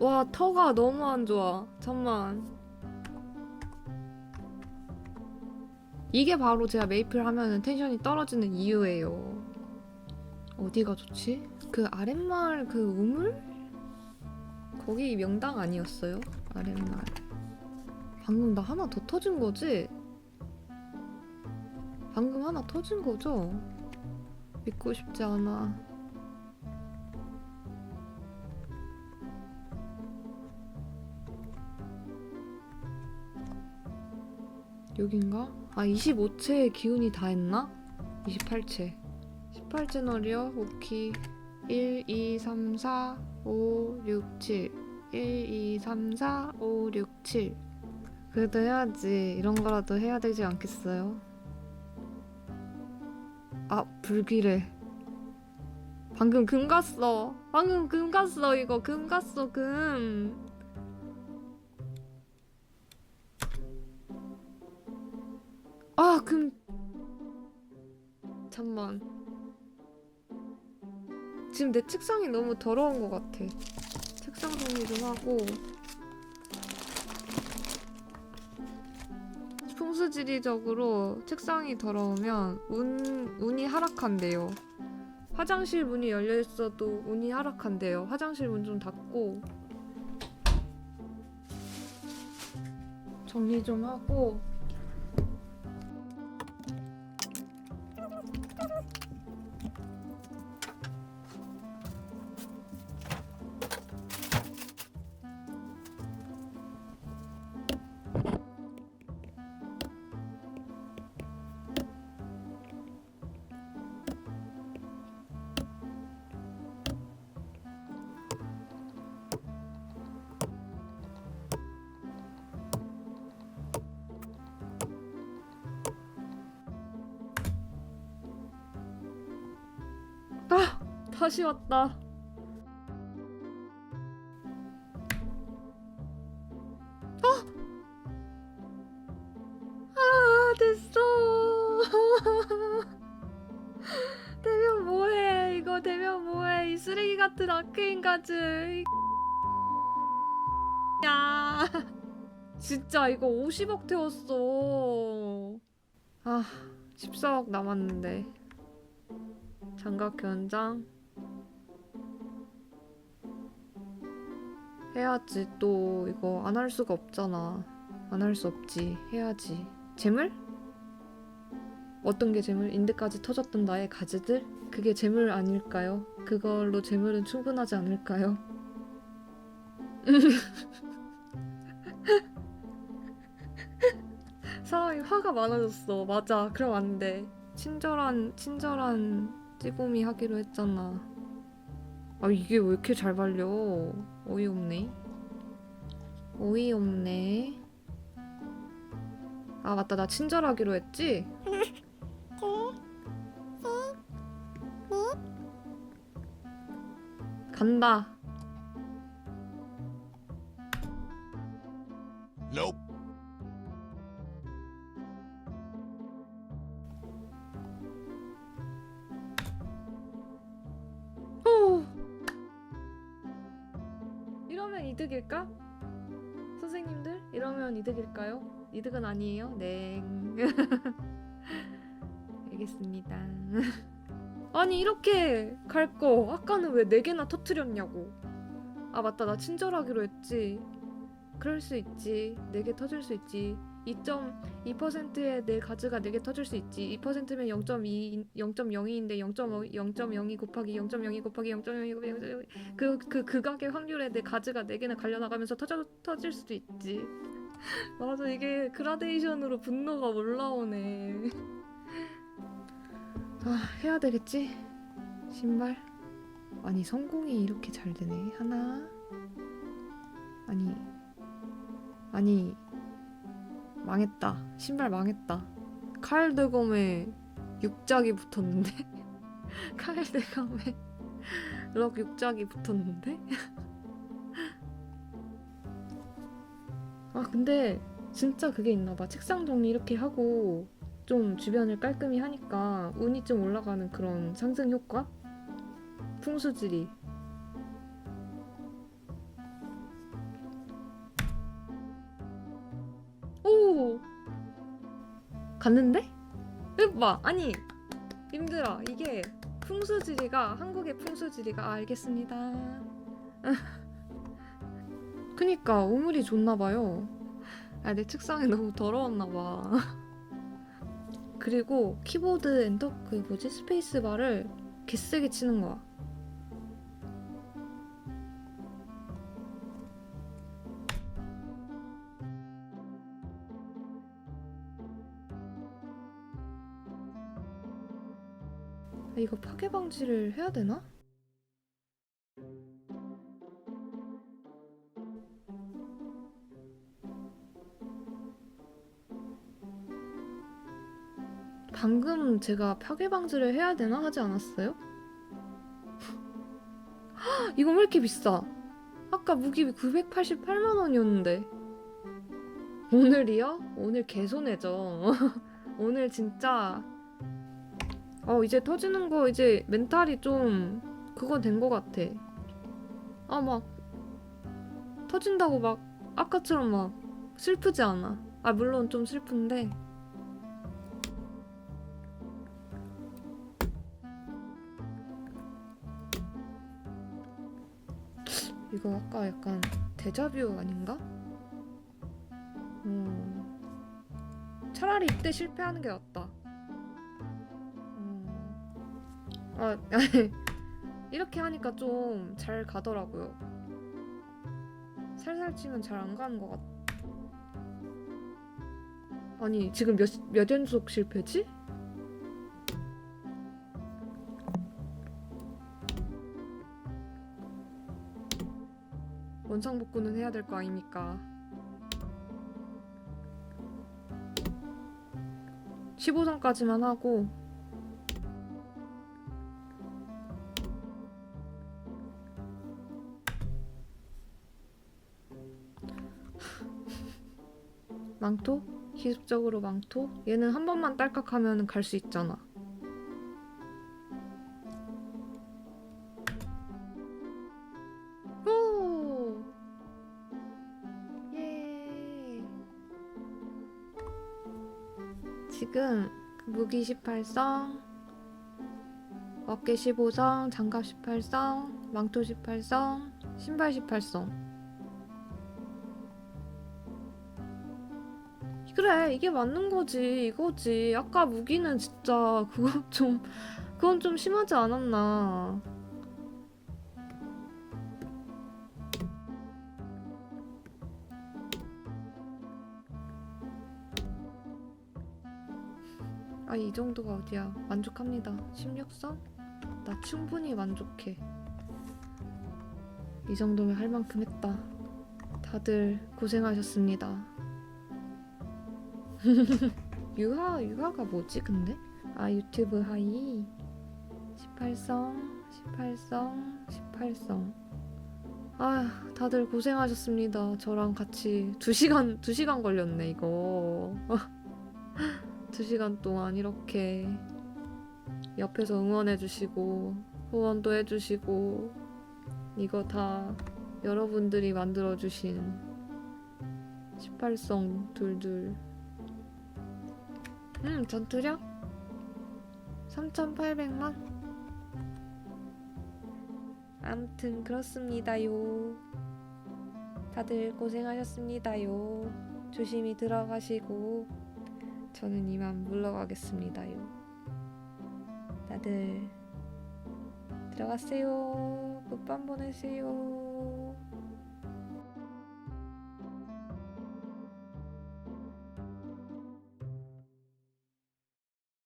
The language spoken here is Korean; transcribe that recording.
와 터가 너무 안 좋아. 잠만. 이게 바로 제가 메이플 하면은 텐션이 떨어지는 이유예요. 어디가 좋지? 그 아랫마을 그 우물? 거기 명당 아니었어요? 아랫마을. 방금 나 하나 더 터진 거지? 방금 하나 터진 거죠? 믿고 싶지 않아. 여긴가? 아 25채의 기운이 다 했나? 28채. 18채 널이요? 오키 1, 2, 3, 4, 5, 6, 7 1, 2, 3, 4, 5, 6, 7 그래도 해야지. 이런 거라도 해야 되지 않겠어요? 아 불길해. 방금 금 갔어. 방금 금 갔어 이거. 금 갔어 금 3번. 지금 내 책상이 너무 더러운 것 같아. 책상 정리 좀 하고. 풍수지리적으로 책상이 더러우면 운, 운이 하락한대요. 화장실 문이 열려있어도 운이 하락한대요. 화장실 문 좀 닫고. 정리 좀 하고. 다시 왔다. 아! 아, 됐어. 대면 뭐해? 이거 대면 뭐해? 이 쓰레기 같은 아크인 가즈. 이 야. 진짜 이거 50억 태웠어. 아, 14억 남았는데. 장갑 견장 해야지 또 이거 안 할 수가 없잖아 안 할 수 없지 해야지 재물? 어떤 게 재물? 인드까지 터졌던 나의 가지들? 그게 재물 아닐까요? 그걸로 재물은 충분하지 않을까요? 사람이 화가 많아졌어 맞아 그럼 안 돼 친절한 친절한 찌고미 하기로 했잖아. 아 이게 왜 이렇게 잘 발려? 어이없네. 어이없네. 아 맞다 나 친절하기로 했지? 간다. 이러면 이득일까? 선생님들 이러면 이득일까요? 이득은 아니에요. 네. 알겠습니다. 아니 이렇게 갈 거 아까는 왜 네 개나 터트렸냐고. 아 맞다 나 친절하기로 했지. 그럴 수 있지. 네 개 터질 수 있지. 2.2%의 내 가즈가 4개 터질 수 있지. 2%면 0.2, 0.02인데 0.5, 0.02 곱하기 0.02 곱하기 0.02 곱하기 0.02 그, 그 극악의 확률에 내 가즈가 4개나 갈려나가면서 터져, 터질 수도 있지. 맞아, 이게 그라데이션으로 분노가 올라오네. 아, 해야 되겠지? 신발? 아니, 성공이 이렇게 잘 되네. 하나. 아니. 아니. 망했다. 신발 망했다. 칼드검에 육작이 붙었는데? 칼드검에 럭 육작이 붙었는데? 아 근데 진짜 그게 있나봐. 책상 정리 이렇게 하고 좀 주변을 깔끔히 하니까 운이 좀 올라가는 그런 상승 효과? 풍수지리. 갔는데? 봐 아니 님들아 이게 풍수지리가 한국의 풍수지리가 아, 알겠습니다. 그니까 우물이 좋나봐요. 아, 내 책상이 너무 더러웠나봐. 그리고 키보드 엔터 그 뭐지 스페이스 바를 개세게 치는 거야. 이거 파괴 방지를 해야 되나? 방금 제가 파괴 방지를 해야 되나 하지 않았어요? 헉, 이거 왜 이렇게 비싸? 아까 무기 988만 원이었는데 오늘이요? 오늘 개손해죠. 오늘 진짜 어 이제 터지는 거 이제 멘탈이 좀 그거 된 거 같아. 아 막 터진다고 막 아까처럼 막 슬프지 않아. 아 물론 좀 슬픈데 이거 아까 약간 데자뷰 아닌가? 음. 차라리 이때 실패하는 게 낫다. 아, 이렇게 하니까 좀 잘 가더라고요. 살살 치면 잘 안 가는 것 같. 아니 지금 몇 몇 연속 실패지? 원상복구는 해야 될 거 아닙니까? 15선까지만 하고 망토? 기습적으로 망토? 얘는 한 번만 딸깍 하면 갈 수 있잖아. 오! 예. 지금 무기 18성, 어깨 15성, 장갑 18성, 망토 18성, 신발 18성. 그래, 이게 맞는 거지, 이거지. 아까 무기는 진짜 그건 좀, 그건 좀 심하지 않았나. 아, 이 정도가 어디야. 만족합니다. 16선? 나 충분히 만족해. 이 정도면 할 만큼 했다. 다들 고생하셨습니다. 유하, 유하가 뭐지, 근데? 아, 유튜브 하이. 18성, 18성, 18성. 아, 다들 고생하셨습니다. 저랑 같이 2시간, 2시간 걸렸네, 이거. 두 시간 동안 이렇게 옆에서 응원해주시고 후원도 해주시고 이거 다 여러분들이 만들어주신 18성 둘둘 음 전투력 3800만 암튼 그렇습니다요 다들 고생하셨습니다요 조심히 들어가시고 저는 이만 물러가겠습니다요. 다들 들어가세요. 굿밤 보내세요.